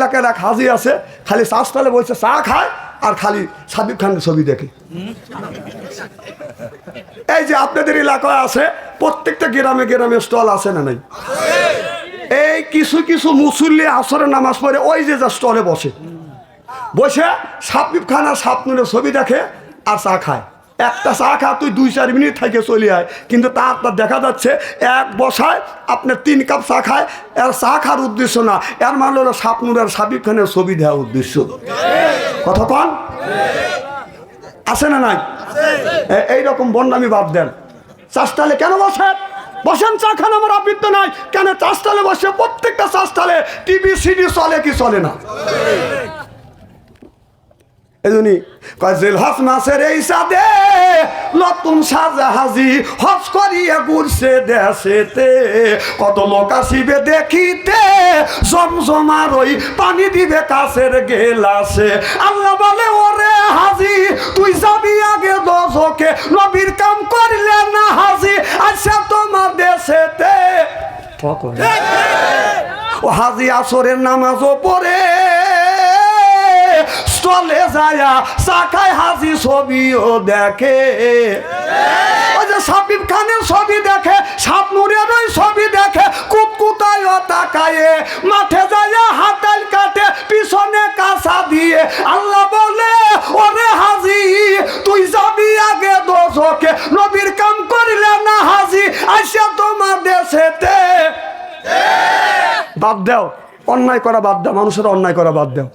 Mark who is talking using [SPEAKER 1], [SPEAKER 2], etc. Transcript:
[SPEAKER 1] এলাকায় এক হাজি আছে, খালি চা স্টলে বলছে, চা খায় আর খালি সাবিব খানের ছবি দেখে। এই যে আপনাদের এলাকায় আছে, প্রত্যেকটা গ্রামে গ্রামে স্টল আছে না নাই? এই কিছু কিছু মুসল্লি আসরে নামাজ পড়ে, ওই যে যা স্টলে বসে। বসে সাবিব খান আর সাপনুরের ছবি দেখে আর চা খায়। একটা চা খা, তুই দুই চার মিনিট থেকে চলে আয়। কিন্তু তা আপনার দেখা যাচ্ছে, এক বসায় আপনার তিন কাপ চা খায়। এর চা খাওয়ার উদ্দেশ্য না, এর মানে হলো সাপনুর আর সাবিব খানের ছবি দেওয়ার উদ্দেশ্য। কথা কন? আছে না নাই? এইরকম বন্যামি বাদ দেন। চাষটালে কেন বসে বসেন, চা খান আমার আবৃত্ত নাই। কেন চাষটালে বসে? প্রত্যেকটা চাষটালে টিভি, সিডি চলে কি চলে না? এজনি কয় জেলহাস মাসের এই সাদে নতুন সাজা হাজি হজ করিয়া ঘুরছে দেশেতে। কত লোক আসিবে দেখিতে জমজমার ওই পানি দিবে কাছের গেলাসে। আল্লাহ বলে ওরে হাজি তুই যাবি আগে দশকে নবীর কাম করলে না হাজি আচ্ছা তোমার দেশেতে। ও হাজি আসরের নামাজও পড়ে। চলে যায় চাকায় হাজি ছবিও দেখে। ওই যে সাবিব খানের ছবি দেখে সাপনুরের ওই ছবি দেখে কুতকুতায় তাকায়ে, মাঠে যায় হাতাল কাটে, পিছনে কাঁচা দিয়ে। আল্লাহ বলে, ওরে হাজি, তুই যাবি আগে দোষকে নবীর কাম করিলে না হাজি, আইসা তোমার দেশেতে। বাদ দাও, অন্যায় করা বাদ দাও, মানুষের অন্যায় করা বাদ দাও।